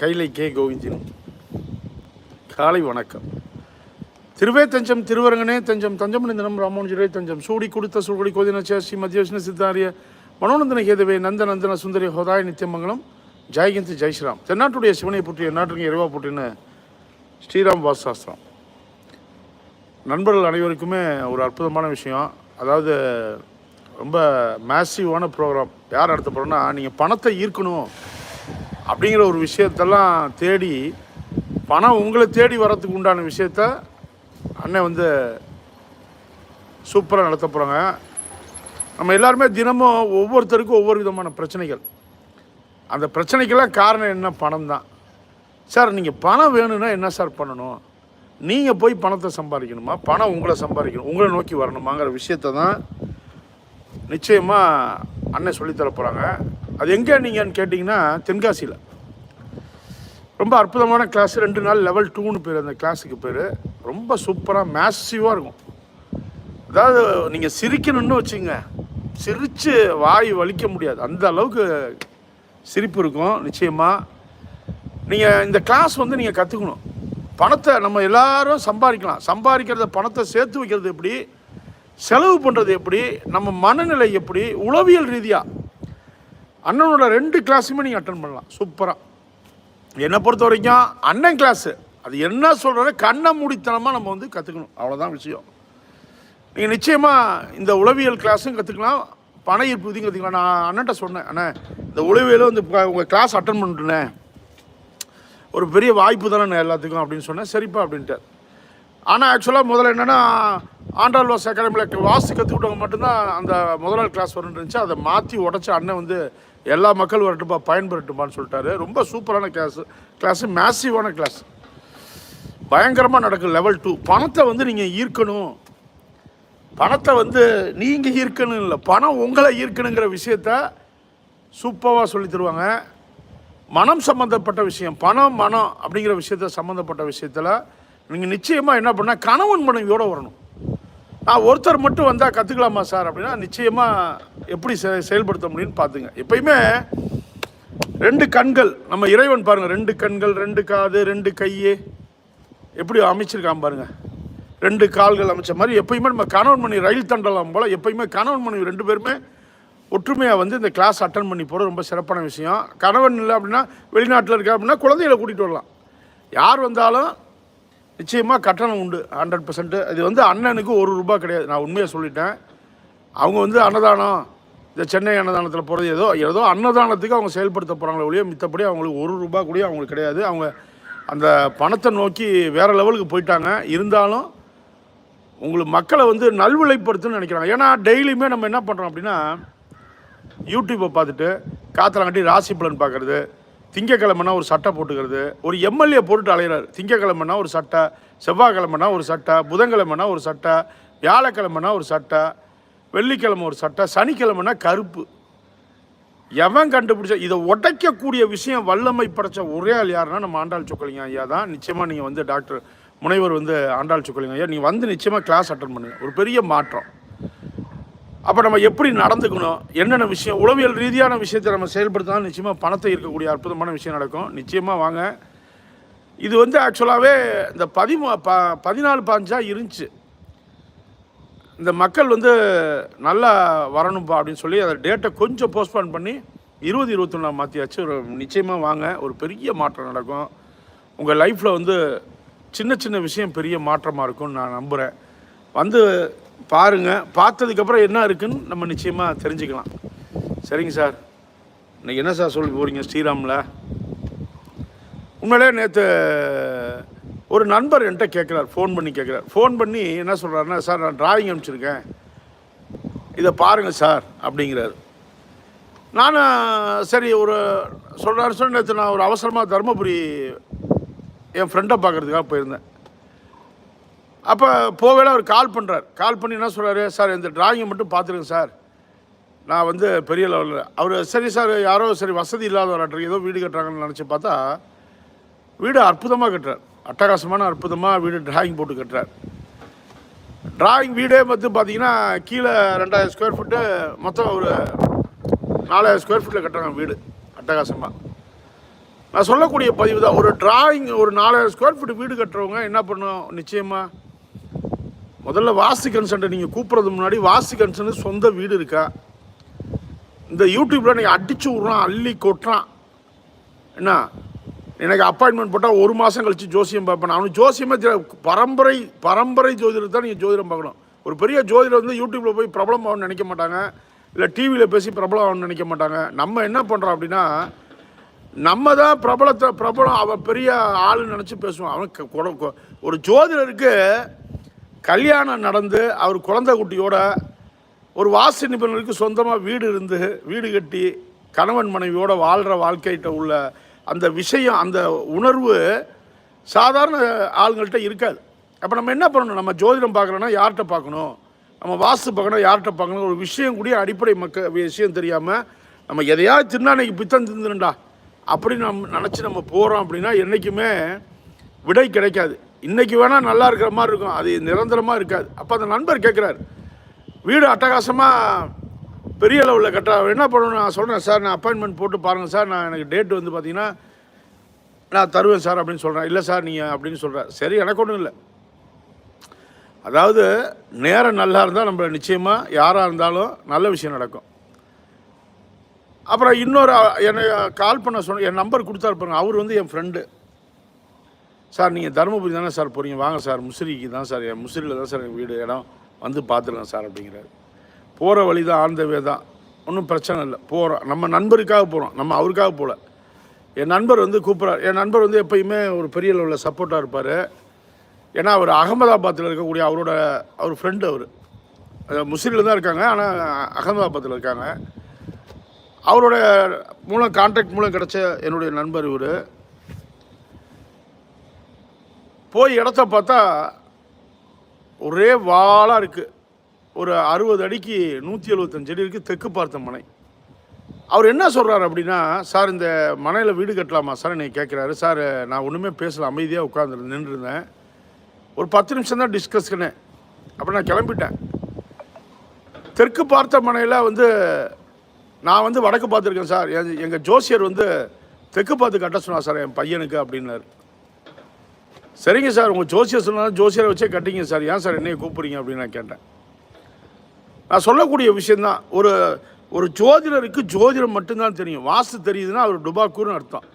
கைலை K Govindan காலை வணக்கம். திருவே தஞ்சம் திருவரங்கனே தஞ்சம் தஞ்சம் தினம் ராமானுஜரே தஞ்சம். சூடி கொடுத்த சூடி கோதின சேஷி மத்திய சித்தாரிய மனோநந்தன கேதவே நந்த நந்தன சுந்தரி ஹோதாய் நித்தியமங்கலம் ஜெயகந்த் ஜெய்ஸ்ராம் தென்னாட்டுடைய சிவனை புற்றி நாட்டுக்கு இறைவா புற்றின்னு ஸ்ரீராம் வாசாஸ்திரம் நண்பர்கள் அனைவருக்குமே ஒரு அற்புதமான விஷயம். அதாவது ரொம்ப மேசிவான ப்ரோக்ராம் யார் நடத்த போகிறோன்னா நீங்கள் பணத்தை ஈர்க்கணும். அப்படிங்கிற ஒரு விஷயத்தெல்லாம் தேடி பணம் உங்களை தேடி வர்றதுக்கு உண்டான விஷயத்த அண்ணன் வந்து சூப்பராக நடத்த போகிறாங்க நம்ம எல்லாருமே தினமும் ஒவ்வொருத்தருக்கும் ஒவ்வொரு விதமான பிரச்சனைகள். அந்த பிரச்சனைக்கெல்லாம் காரணம் என்ன? பணம் தான். சார் நீங்கள் பணம் வேணும்னா என்ன சார் பண்ணணும்? நீங்கள் போய் பணத்தை சம்பாதிக்கணுமா? பணம் உங்களை சம்பாதிக்கணும் உங்களை நோக்கி வரணுமாங்கிற விஷயத்தை தான் நிச்சயமாக அண்ணன் சொல்லித்தர போகிறாங்க அது எங்கே நீங்கன்னு கேட்டிங்கன்னா தென்காசியில். ரொம்ப அற்புதமான கிளாஸ் ரெண்டு நாள் லெவல் டூன்னு பேர் அந்த கிளாஸுக்கு பேர். ரொம்ப சூப்பராக மேசிவாக இருக்கும். அதாவது நீங்கள் சிரிக்கணும்னு வச்சுங்க சிரித்து வாய் வலிக்க முடியாது. அந்த அளவுக்கு சிரிப்பு இருக்கும் நிச்சயமாக நீங்கள் இந்த கிளாஸ் வந்து நீங்கள் கற்றுக்கணும் பணத்தை நம்ம எல்லாரும் சம்பாதிக்கலாம். சம்பாதிக்கிறத பணத்தை சேர்த்து வைக்கிறது எப்படி? செலவு பண்ணுறது எப்படி? நம்ம மனநிலை எப்படி? உளவியல் ரீதியாக அண்ணனோட ரெண்டு கிளாஸுமே நீங்கள் அட்டன் பண்ணலாம். சூப்பராக என்னை பொறுத்த வரைக்கும் அண்ணன் கிளாஸு அது என்ன சொல்கிறத கண்ணை மூடித்தனமாக நம்ம வந்து கற்றுக்கணும் அவ்வளோதான் விஷயம். நீங்கள் நிச்சயமாக இந்த உளவியல் கிளாஸும் கற்றுக்கலாம் பண ஈர்ப்பு இதையும் கற்றுக்கலாம் நான் அண்ணன்ட்ட சொன்னேன் அண்ணே இந்த உளவியலும் வந்து உங்கள் கிளாஸ் அட்டன் பண்ணிட்டுனே ஒரு பெரிய வாய்ப்பு தானே எல்லாத்துக்கும் அப்படின்னு சொன்னேன். சரிப்பா அப்படின்ட்டு ஆனால் ஆக்சுவலாக முதல்ல என்னென்னா ஆண்டாள் வாஸ் அகாடமியில் வாசி கற்றுக்கிட்டவங்க மட்டும்தான் அந்த முதல் நாள் கிளாஸ் வரும்னு இருந்துச்சு. அதை மாற்றி உடச்சி அண்ணன் வந்து எல்லா மக்கள் வரட்டும்பா பயன்பெறட்டுமான்னு சொல்லிட்டாரு. ரொம்ப சூப்பரான கிளாஸ் கிளாஸு மேசிவான கிளாஸ் பயங்கரமாக நடக்கும் லெவல் டூ பணத்தை வந்து நீங்கள் ஈர்க்கணும். பணத்தை வந்து நீங்கள் ஈர்க்கணும் இல்லை பணம் உங்களை ஈர்க்கணுங்கிற விஷயத்த சூப்பராக சொல்லி தருவாங்க. மனம் சம்மந்தப்பட்ட விஷயம் பணம் மனம் அப்படிங்கிற விஷயத்த சம்மந்தப்பட்ட விஷயத்தில் நீங்கள் நிச்சயமாக என்ன பண்ணால் கணவன் மனைவியோடு வரணும். ஒருத்தர் மட்டும் வந்தால் கற்றுக்கலாமா சார் அப்படின்னா நிச்சயமாக எப்படி செ செயல்படுத்த முடியும்னு பார்த்துங்க. எப்பயுமே ரெண்டு கண்கள் நம்ம இறைவன் பாருங்கள் ரெண்டு கண்கள் ரெண்டு காது ரெண்டு கையே. எப்படி அமைச்சிருக்கான் பாருங்கள் ரெண்டு கால்கள் அமைச்ச மாதிரி எப்பயுமே நம்ம கணவன் மணி ரயில் தண்டலாம் போல் எப்பயுமே கணவன் மணி ரெண்டு பேருமே ஒற்றுமையாக வந்து இந்த கிளாஸ் அட்டன் பண்ணி போகிறது ரொம்ப சிறப்பான விஷயம். கணவன் இல்லை அப்படின்னா வெளிநாட்டில் இருக்கா அப்படின்னா குழந்தைகளை கூட்டிகிட்டு வரலாம். யார் வந்தாலும் நிச்சயமாக கட்டணம் உண்டு ஹண்ட்ரட் பர்சன்ட்டு இது வந்து அண்ணனுக்கு ஒரு ரூபா கிடையாது. நான் உண்மையாக சொல்லிட்டேன். அவங்க வந்து அன்னதானம் இந்த சென்னை அன்னதானத்தில் போகிறது ஏதோ ஏதோ அன்னதானத்துக்கு அவங்க செயல்படுத்த போகிறாங்களே ஒழிய மித்தபடி அவங்களுக்கு ஒரு ரூபா கூட அவங்களுக்கு கிடையாது. அவங்க அந்த பணத்தை நோக்கி வேறு லெவலுக்கு போயிட்டாங்க. இருந்தாலும் உங்களுக்கு மக்களை வந்து நல்விலைப்படுத்துன்னு நினைக்கிறாங்க. ஏன்னா டெய்லியுமே நம்ம என்ன பண்ணுறோம் அப்படின்னா யூடியூப்பை பார்த்துட்டு காத்தலாங்கட்டி ராசி பலன் பார்க்குறது திங்கக்கிழமைனா ஒரு சட்டை போட்டுக்கிறது. ஒரு எம்எல்ஏ போட்டுட்டு அலையிறார். திங்கக்கிழமைனா ஒரு சட்டை செவ்வாய்க்கிழமைனா ஒரு சட்டை புதன்கிழமைனா ஒரு சட்டை வியாழக்கிழமைனா ஒரு சட்டை வெள்ளிக்கிழமை ஒரு சட்டை சனிக்கிழமைனா கருப்பு. எவன் கண்டுபிடிச்ச இதை உடைக்கக்கூடிய விஷயம் வல்லமை படைச்ச ஒரே ஆள் யாருன்னா நம்ம ஆண்டாள் சொக்கலிங்க ஐயா தான். நிச்சயமாக நீங்கள் வந்து டாக்டர் முனைவர் வந்து ஆண்டாள் சொக்கலிங்க ஐயா. நீங்கள் வந்து நிச்சயமாக கிளாஸ் அட்டன் பண்ணுங்கள் ஒரு பெரிய மாற்றம். அப்போ நம்ம எப்படி நடந்துக்கணும்? என்னென்ன விஷயம்? உளவியல் ரீதியான விஷயத்தை நம்ம செயல்படுத்தினா நிச்சயமாக பணத்தை இருக்கக்கூடிய அற்புதமான விஷயம் நடக்கும். நிச்சயமாக வாங்க. இது வந்து ஆக்சுவலாகவே இந்த பதிமூ ப பதினாலு பாஞ்சாக இருந்துச்சு. இந்த மக்கள் வந்து நல்லா வரணும்ப்பா அப்படின்னு சொல்லி அந்த டேட்டை கொஞ்சம் போஸ்ட்போன் பண்ணி இருபது இருபத்தொன்னாம் மாற்றியாச்சு ஒரு நிச்சயமாக வாங்க. ஒரு பெரிய மாற்றம் நடக்கும். உங்கள் லைஃப்பில் வந்து சின்ன சின்ன விஷயம் பெரிய மாற்றமாக இருக்கும்னு நான் நம்புகிறேன் வந்து பாருங்கள் பார்த்ததுக்கப்புறம் என்ன இருக்குன்னு நம்ம நிச்சயமாக தெரிஞ்சுக்கலாம். சரிங்க சார். இன்னைக்கு என்ன சார் சொல்ல போகிறீங்க ஸ்ரீராமில்? உண்மையிலே நேற்று ஒரு நண்பர் என்கிட்ட கேட்குறார் ஃபோன் பண்ணி கேட்குறார் ஃபோன் பண்ணி என்ன சொல்கிறாருன்னா சார் நான் டிராயிங் அனுப்பிச்சிருக்கேன். இதை பாருங்கள் சார் அப்படிங்கிறாரு. நான் சரி ஒரு சொல்கிறாரு சொல்லி நேற்று நான் ஒரு அவசரமாக தருமபுரி என் ஃப்ரெண்டை பார்க்குறதுக்காக போயிருந்தேன். அப்போ போவேல அவர் கால் பண்ணுறார் கால் பண்ணி என்ன சொல்கிறாரு சார் இந்த டிராயிங்கை மட்டும் பார்த்துருங்க சார். நான் வந்து பெரிய லெவலில் அவர் சரி சார் யாரோ சரி வசதி இல்லாதவராட்டம் ஏதோ வீடு கட்டுறாங்கன்னு நினச்சி பார்த்தா வீடு அற்புதமாக கட்டுறார். அட்டகாசமான அற்புதமாக வீடு டிராயிங் போட்டு கட்டுறார். டிராயிங் வீடே வந்து பார்த்தீங்கன்னா கீழே ரெண்டாயிரம் ஸ்கொயர் ஃபீட்டு மொத்தம் ஒரு நாலாயிரம் ஸ்கொயர் ஃபீட்டில் கட்டுறாங்க வீடு அட்டகாசமாக நான் சொல்லக்கூடிய பதிவு தான் ஒரு டிராயிங் ஒரு நாலாயிரம் ஸ்கொயர் ஃபீட் வீடு கட்டுறவங்க என்ன பண்ணும் நிச்சயமாக முதல்ல வாஸ்து கன்சல்ட்டை நீங்கள் கூப்பிட்றது முன்னாடி வாஸ்து கன்சல்ட் சொந்த வீடு இருக்கா? இந்த யூடியூப்பில் நீங்கள் அடித்து விட்றான் அள்ளி கொட்டுறான். என்ன? எனக்கு அப்பாயின்மெண்ட் போட்டால் ஒரு மாதம் கழித்து ஜோசியம் பார்ப்பேன். அவனுக்கு ஜோசியமே தெரியாது. பரம்பரை பரம்பரை ஜோதிடர் தான் நீங்கள் ஜோதிடம் பார்க்கணும். ஒரு பெரிய ஜோதிடர் வந்து யூடியூப்பில் போய் பிரபலம் ஆகணும்னு நினைக்க மாட்டாங்க. இல்லை டிவியில் பேசி பிரபலம் ஆகணும்னு நினைக்க மாட்டாங்க. நம்ம என்ன பண்ணுறோம் அப்படின்னா நம்ம தான் பிரபலத்தை பிரபலம் அவன் பெரிய ஆளுன்னு நினச்சி பேசுவான். அவனுக்கு கொ- ஒரு ஜோதிடருக்கு கல்யாணம் நடந்து அவர் குழந்தை குட்டியோட ஒரு வாஸ்து நிபுணருக்கு சொந்தமாக வீடு இருந்து வீடு கட்டி கணவன் மனைவியோட வாழ்கிற வாழ்க்கைகிட்ட உள்ள அந்த விஷயம் அந்த உணர்வு சாதாரண ஆளுங்கள்ட்ட இருக்காது. அப்போ நம்ம என்ன பண்ணணும்? நம்ம ஜோதிடம் பார்க்குறோன்னா யார்கிட்ட பார்க்கணும்? நம்ம வாஸ்து பார்க்கணும் யார்கிட்ட பார்க்கணும்? ஒரு விஷயம் கூடிய அடிப்படை மக்க விஷயம் தெரியாமல் நம்ம எதையாவது திருநாளைக்கு பித்தம் தின்னுடா அப்படின்னு நம்ம நினச்சி நம்ம போகிறோம் அப்படின்னா என்றைக்குமே விடை கிடைக்காது. இன்றைக்கி வேணால் நல்லா இருக்கிற மாதிரி இருக்கும். அது நிரந்தரமாக இருக்காது. அப்போ அந்த நண்பர் கேட்குறாரு வீடு அட்டகாசமாக பெரிய லெவலில் கட்ட என்ன பண்ணணும்? நான் சொல்கிறேன் சார் நான் அப்பாயின்மெண்ட் போட்டு பாருங்கள் சார். நான் எனக்கு டேட் வந்து பார்த்தீங்கன்னா நான் தருவேன் சார் அப்படின்னு சொல்கிறேன் இல்லை சார் நீங்கள் அப்படின்னு சொல்கிறேன் சரி எனக்கு ஒன்றும் இல்லை. அதாவது நேரம் நல்லா இருந்தால் நம்ம நிச்சயமாக யாராக இருந்தாலும் நல்ல விஷயம் நடக்கும். அப்புறம் இன்னொரு என்னை கால் பண்ண சொன்ன என் நம்பர் கொடுத்தாரு பாருங்க. அவர் வந்து என் ஃப்ரெண்டு சார் நீங்கள் தருமபுரி தானே சார் போகிறீங்க வாங்க சார் முசிறிக்கு தான் சார் என் முசிறியில் தான் சார் எங்கள் வீடு இடம். வந்து பார்த்துருங்க சார் அப்படிங்கிறாரு. போகிற வழி தான் ஆழ்ந்தவே தான். ஒன்றும் பிரச்சனை இல்லை. போகிறோம் நம்ம நண்பருக்காக போகிறோம் நம்ம அவருக்காக போகல என் நண்பர் வந்து கூப்பிட்றாரு. என் நண்பர் வந்து எப்பயுமே ஒரு பெரிய லெவலில் சப்போர்ட்டாக இருப்பார். ஏன்னா அவர் அகமதாபாத்தில் இருக்கக்கூடிய அவரோட அவர் ஃப்ரெண்டு அவர். முஸ்லீமில் தான் இருக்காங்க ஆனால் அகமதாபாத்தில் இருக்காங்க. அவரோட மூலம் கான்டாக்ட் மூலம் கிடச்ச என்னுடைய நண்பர் இவர். போய் இடத்த பார்த்தா ஒரே வாளாக இருக்குது ஒரு அறுபது அடிக்கு நூற்றி எழுபத்தஞ்சு அடி இருக்குது தெற்கு பார்த்த மனை. அவர் என்ன சொல்கிறார் அப்படின்னா சார் இந்த மனையில் வீடு கட்டலாமா? சார் என்னை கேட்குறாரு சார் நான் ஒன்றுமே பேசல அமைதியாக உட்காந்துரு நின்றுருந்தேன். ஒரு பத்து நிமிஷம் தான் டிஸ்கஸ்க்குன்னு அப்போ நான் கிளம்பிட்டேன். தெற்கு பார்த்த மனையில் வந்து நான் வந்து வடக்கு பார்த்துருக்கேன் சார். எங்கள் ஜோசியர் வந்து தெற்கு பார்த்து கட்ட சொன்னார் சார் என் பையனுக்கு அப்படின்னாரு. சரிங்க சார் உங்கள் ஜோசியர் சொன்னாலும் ஜோசியரை வச்சே கட்டிங்க சார். ஏன் சார் என்னையை கூப்பிடுறீங்க அப்படின்னு நான் கேட்டேன். நான் சொல்லக்கூடிய விஷயந்தான் ஒரு ஒரு ஜோதிடருக்கு ஜோதிடம் மட்டும்தான் தெரியும். வாஸ்து தெரியுதுன்னா அவர் டுபாக்கூர்னு அர்த்தம்.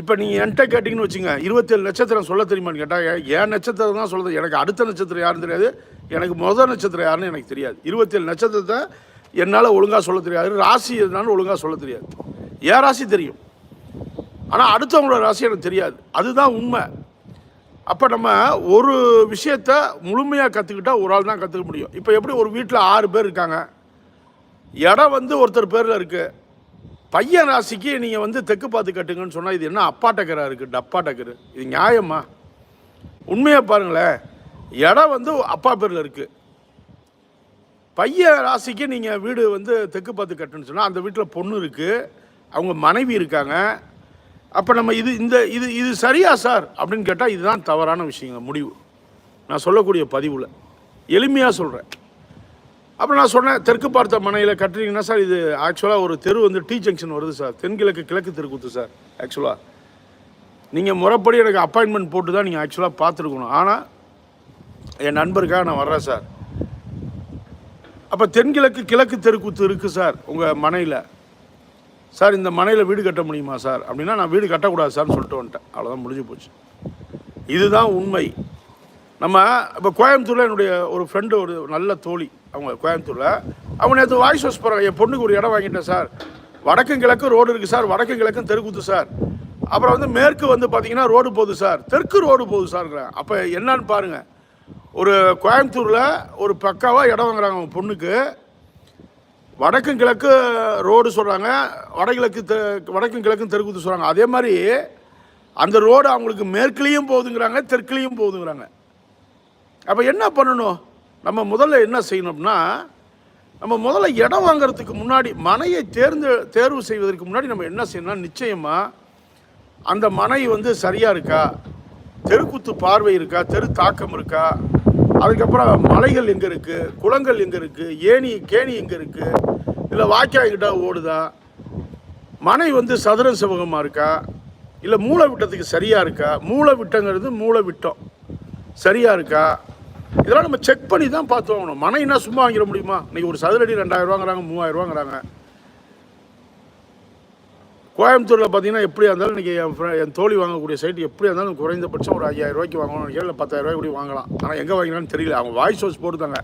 இப்போ நீங்கள் என்கிட்ட கேட்டிங்கன்னு வச்சுங்க இருபத்தேழு நட்சத்திரம் சொல்ல தெரியுமான்னு கேட்டால் என் நட்சத்திரம் தான் சொல்லுது எனக்கு அடுத்த நட்சத்திரம் யாருன்னு தெரியாது. எனக்கு முதல் நட்சத்திரம் யாருன்னு எனக்கு தெரியாது. இருபத்தேழு நட்சத்திரத்தை என்னால் ஒழுங்காக சொல்ல தெரியாது. ராசி எதுனாலும் ஒழுங்காக சொல்ல தெரியாது. என் ராசி தெரியும். ஆனால் அடுத்தவங்களோட ராசி எனக்கு தெரியாது. அதுதான் உண்மை. அப்போ நம்ம ஒரு விஷயத்த முழுமையாக கற்றுக்கிட்டா ஒரு ஆள் தான் கற்றுக்க முடியும். இப்போ எப்படி ஒரு வீட்டில் ஆறு பேர் இருக்காங்க? இடம் வந்து ஒருத்தர் பேரில் இருக்குது பையன் ராசிக்கு நீங்கள் வந்து தெற்கு பார்த்து கட்டுங்கன்னு சொன்னால் இது என்ன அப்பா டக்கராக இருக்குது டப்பா டக்கரு. இது நியாயமா? உண்மையாக பாருங்களேன். இடம் வந்து அப்பா பேரில் இருக்குது பையன் ராசிக்கு நீங்கள் வீடு வந்து தெற்கு பார்த்து கட்டுன்னு சொன்னால் அந்த வீட்டில் பொண்ணு இருக்குது அவங்க மனைவி இருக்காங்க. அப்போ நம்ம இது இந்த இது இது சரியா சார்? அப்படின்னு கேட்டால் இதுதான் தவறான விஷயங்க முடிவு. நான் சொல்லக்கூடிய பதிவில். எளிமையாக சொல்கிறேன் அப்புறம் நான் சொன்னேன் தெற்கு பார்த்த மனையில் கட்டுறீங்கன்னா சார் இது ஆக்சுவலாக ஒரு தெரு வந்து டி ஜங்ஷன் வருது சார். தென்கிழக்கு கிழக்கு தெருக்குத்து சார் ஆக்சுவலாக நீங்கள் முறைப்படி எனக்கு அப்பாயின்மெண்ட் போட்டு தான் நீங்கள் ஆக்சுவலாக பார்த்துருக்கணும். ஆனால் என் நண்பருக்காக நான் வர்றேன் சார். அப்போ தென்கிழக்கு கிழக்கு தெருக்குத்து இருக்குது சார் உங்கள் மனையில். சார் இந்த மனையில் வீடு கட்ட முடியுமா சார்? அப்படின்னா நான் வீடு கட்டக்கூடாது சார்னு சொல்லிட்டு வந்துட்டேன். அவ்வளோதான் முடிஞ்சு போச்சு. இதுதான் உண்மை. நம்ம இப்போ கோயம்புத்தூரில் என்னுடைய ஒரு ஃப்ரெண்டு ஒரு நல்ல தோழி அவங்க கோயம்புத்தூரில் அவங்க நேற்று வாய்ஸ் வாஷ் போகிறாங்க என் பொண்ணுக்கு ஒரு இடம் வாங்கிட்டேன் சார். வடக்கும் கிழக்கு ரோடு இருக்குது சார். வடக்கு கிழக்கும் தெருக்குத்து சார். அப்புறம் வந்து மேற்கு வந்து பார்த்தீங்கன்னா ரோடு போகுது சார். தெற்கு ரோடு போகுது சார்ங்கிறேன் அப்போ என்னன்னு பாருங்கள் ஒரு கோயம்புத்தூரில் ஒரு பக்காவாக இடம் வாங்குறாங்க அவங்க பொண்ணுக்கு. வடக்கும் கிழக்கு ரோடு சொல்கிறாங்க வடகிழக்கு தெ வடக்கும் கிழக்கும் தெற்குத்து சொல்கிறாங்க அதே மாதிரி அந்த ரோடு அவங்களுக்கு மேற்குலேயும் போகுதுங்கிறாங்க தெற்குலேயும் போகுதுங்கிறாங்க. அப்போ என்ன பண்ணணும்? நம்ம முதல்ல என்ன செய்யணும்னா நம்ம முதல்ல இடம் வாங்குறதுக்கு முன்னாடி மனையை தேர்ந்து தேர்வு செய்வதற்கு முன்னாடி நம்ம என்ன செய்யணும்னா நிச்சயமாக அந்த மனை வந்து சரியாக இருக்கா? தெருக்குத்து பார்வை இருக்கா? தெரு தாக்கம் இருக்கா? அதுக்கப்புறம் மலைகள் எங்கே இருக்குது குளங்கள் எங்கே இருக்குது ஏணி கேணி எங்கே இருக்குது இல்லை வாய்க்கால் ஓடுதா? மனை வந்து சதுர செவகமாக இருக்கா? இல்லை மூளை விட்டத்துக்கு சரியாக இருக்கா? மூளை விட்டங்கிறது மூளை விட்டம். சரியாக இருக்கா? இதெல்லாம் நம்ம செக் பண்ணி தான் பார்த்து வாங்கணும். மனைனா சும்மா வாங்கிட முடியுமா? இன்னைக்கு ஒரு சதுரடி ரெண்டாயிரம் ரூபாங்கிறாங்க மூவாயிரம் ரூபாங்கிறாங்க. கோயம்புத்தூரில் பார்த்தீங்கன்னா எப்படியா இருந்தாலும் இன்றைக்கி என் ஃப்ரெ என் தோழி வாங்கக்கூடிய சைட்டு எப்படியா இருந்தாலும் குறைந்தபட்சம் ஒரு ஐயாயிரம் ரூபாய்க்கு வாங்கணும்னு நினைக்கிறேன் இல்லை பத்தாயிரம் ரூபாய் கூட வாங்கலாம்? ஆனால் எங்கே வாங்கினான்னு தெரியல. அவங்க வாய்ஸ் ஹவுஸ் போட்டுதாங்க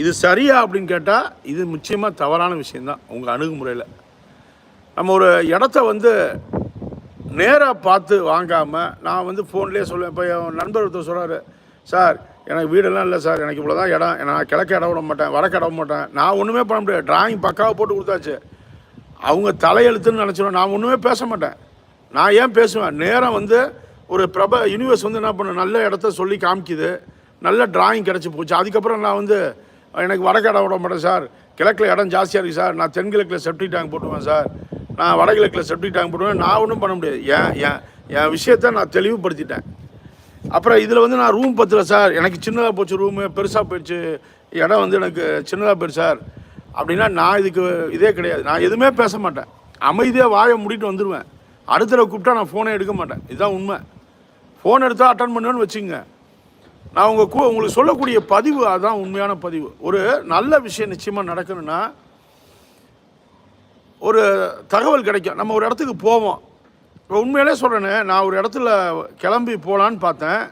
இது சரியா அப்படின்னு கேட்டால் இது நிச்சயமாக தவறான விஷயந்தான் உங்கள் அணுகுமுறையில். நம்ம ஒரு இடத்த வந்து நேராக பார்த்து வாங்காமல் நான் வந்து ஃபோன்லேயே சொல்லுவேன். இப்போ என் நண்பர் ஒருத்தர் சொல்கிறாரு சார் எனக்கு வீடெல்லாம் இல்லை சார். எனக்கு இவ்வளோ தான் இடம். நான் கிழக்க இடம் விட மாட்டேன். வடக்க இடம் விட மாட்டேன். நான் ஒன்றுமே பண்ண முடியாது. டிராயிங் பக்காவாக போட்டு கொடுத்தாச்சு. அவங்க தலையெழுத்துன்னு நினச்சிடும் நான் ஒன்றுமே பேச மாட்டேன். நான் ஏன் பேசுவேன்? நேரம் வந்து ஒரு பிரப யூனிவர்ஸ் வந்து என்ன பண்ண நல்ல இடத்த சொல்லி காமிக்குது. நல்ல டிராயிங் கிடச்சி போச்சு. அதுக்கப்புறம் நான் வந்து எனக்கு வடக்கு இடம் விட மாட்டேன் சார். கிழக்கில் இடம் ஜாஸ்தியாக இருக்குது சார். நான் தென்கிழக்கில் செப்டிக் டேங்க் போட்டுவேன் சார். நான் வடகிழக்கில் செப்டிக் டேங்க் போட்டுவேன் நான் ஒன்றும் பண்ண முடியாது. ஏன் ஏன் என் விஷயத்த நான் தெளிவுபடுத்திட்டேன். அப்புறம் இதில் வந்து நான் ரூம் பத்தில் சார். எனக்கு சின்னதாக போச்சு ரூமு பெருசாக போயிடுச்சு. இடம் வந்து எனக்கு சின்னதாக போயிடுச்சு சார். அப்படின்னா நான் இதுக்கு இதே கிடையாது. நான் எதுவுமே பேச மாட்டேன். அமைதியாக வாயை முடிட்டு வந்துடுவேன் அடுத்த கூப்பிட்டா நான் ஃபோனே எடுக்க மாட்டேன். இதுதான் உண்மை. ஃபோன் எடுத்தால் அட்டன் பண்ணுவேன்னு வச்சுங்க நான் உங்கள் கூ உங்களுக்கு சொல்லக்கூடிய பதிவு அதுதான் உண்மையான பதிவு. ஒரு நல்ல விஷயம் நிச்சயமாக நடக்கணும்னா ஒரு தகவல் கிடைக்கும். நம்ம ஒரு இடத்துக்கு போவோம். இப்போ உண்மையிலே சொல்கிறேன்னு நான் ஒரு இடத்துல கிளம்பி போகலான்னு பார்த்தேன்.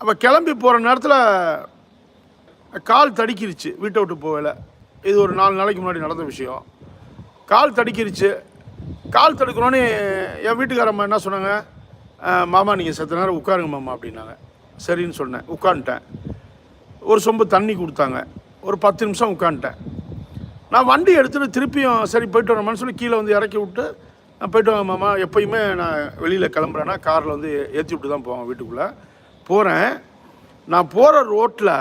அப்போ கிளம்பி போகிற நேரத்தில் கால் தடிக்கிருச்சு வீட்டை விட்டு போகல. இது ஒரு நாலு நாளைக்கு முன்னாடி நடந்த விஷயம். கால் தடிக்கிருச்சு. கால் தடுக்கிறோன்னே என் வீட்டுக்காரம்மா என்ன சொன்னாங்க? மாமா நீங்கள் செத்த நேரம் உட்காருங்க மாமா அப்படின்னாங்க. சரின்னு சொன்னேன். உட்காந்துட்டேன் ஒரு சொம்பு தண்ணி கொடுத்தாங்க. ஒரு பத்து நிமிஷம் உட்காந்துட்டேன் நான் வண்டி எடுத்துகிட்டு திருப்பியும் சரி போயிட்டு வரமான்னு சொல்லி கீழே வந்து இறக்கி விட்டு நான் போயிட்டு வாங்க மாமா. எப்பயுமே நான் வெளியில் கிளம்புறேன்னா காரில் வந்து ஏற்றி விட்டு தான் போவேன் வீட்டுக்குள்ளே. போகிறேன் நான் போகிற ரோட்டில்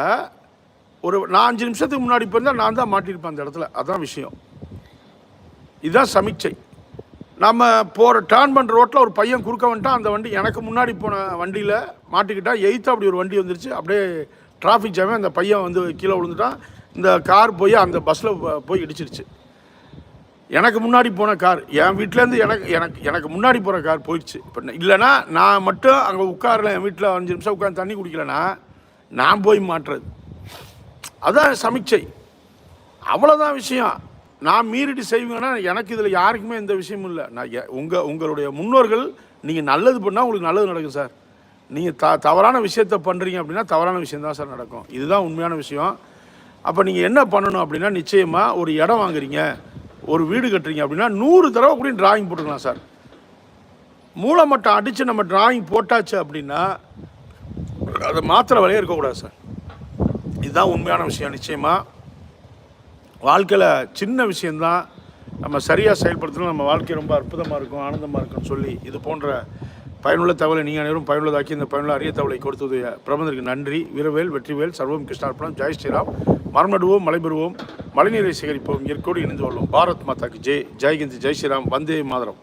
ஒரு நான் அஞ்சு நிமிஷத்துக்கு முன்னாடி போயிருந்தால் நான் தான் மாட்டியிருப்பேன் அந்த இடத்துல. அதான் விஷயம். இதுதான் சமீட்சை நம்ம போகிற டேர்ன் பண்ணுற ரோட்டில் ஒரு பையன் குறுக்க வந்துட்டான். அந்த வண்டி எனக்கு முன்னாடி போன வண்டியில் மாட்டிக்கிட்டால் எயித்து அப்படி ஒரு வண்டி வந்துருச்சு. அப்படியே டிராஃபிக் ஜாமே அந்த பையன் வந்து கீழே விழுந்துட்டான். இந்த கார் போய் அந்த பஸ்ஸில் போய் இடிச்சிருச்சு எனக்கு முன்னாடி போன கார் என் வீட்டிலேருந்து எனக்கு எனக்கு எனக்கு முன்னாடி போகிற கார் போயிடுச்சு. இப்போ இல்லைன்னா நான் மட்டும் அங்கே உட்காரல என் வீட்டில் அஞ்சு நிமிஷம் உட்காந்து தண்ணி குடிக்கலன்னா நான் போய் மாட்டுறது. அதுதான் சமீட்சை அவ்வளோதான் விஷயம். நான் மீறிட்டு செய்வீங்கன்னா எனக்கு இதில் யாருக்குமே எந்த விஷயமும் இல்லை. நான் உங்கள் உங்களுடைய முன்னோர்கள் நீங்கள் நல்லது பண்ணால் உங்களுக்கு நல்லது நடக்கும் சார். நீங்கள் த தவறான விஷயத்த பண்ணுறீங்க அப்படின்னா தவறான விஷயம் தான் சார் நடக்கும். இதுதான் உண்மையான விஷயம். அப்போ நீங்கள் என்ன பண்ணணும் அப்படின்னா நிச்சயமாக ஒரு இடம் வாங்குறீங்க ஒரு வீடு கட்டுறீங்க அப்படின்னா நூறு தடவை கூட டிராயிங் போட்டுக்கலாம் சார். மூலமட்டம் அடித்து நம்ம டிராயிங் போட்டாச்சு அப்படின்னா அதை மாத்திர வேலையே இருக்கக்கூடாது சார். இதுதான் உண்மையான விஷயம் நிச்சயமாக வாழ்க்கையில் சின்ன விஷயந்தான் நம்ம சரியாக செயல்படுத்தினா நம்ம வாழ்க்கை ரொம்ப அற்புதமாக இருக்கும் ஆனந்தமாக இருக்கும்னு சொல்லி இது போன்ற பயனுள்ள தகவலை நீங்கள் அனைவரும் பயனுள்ளதாக்கி இந்த பயனுள்ள அரிய தகவலை கொடுத்தது பிரபந்தருக்கு நன்றி. வீரவேல் வெற்றிவேல் சர்வம் கிருஷ்ணார்பணம் ஜெய் ஸ்ரீராம். மரம் நடுவோம் மலை மழைநீரை சேகரிப்போம் இயற்கோடு இணைந்து கொள்வோம். பாரத் மாதாக்கு ஜெய். ஜெய்கிந்த் ஜெய் ஸ்ரீராம். வந்தே மாதரம்.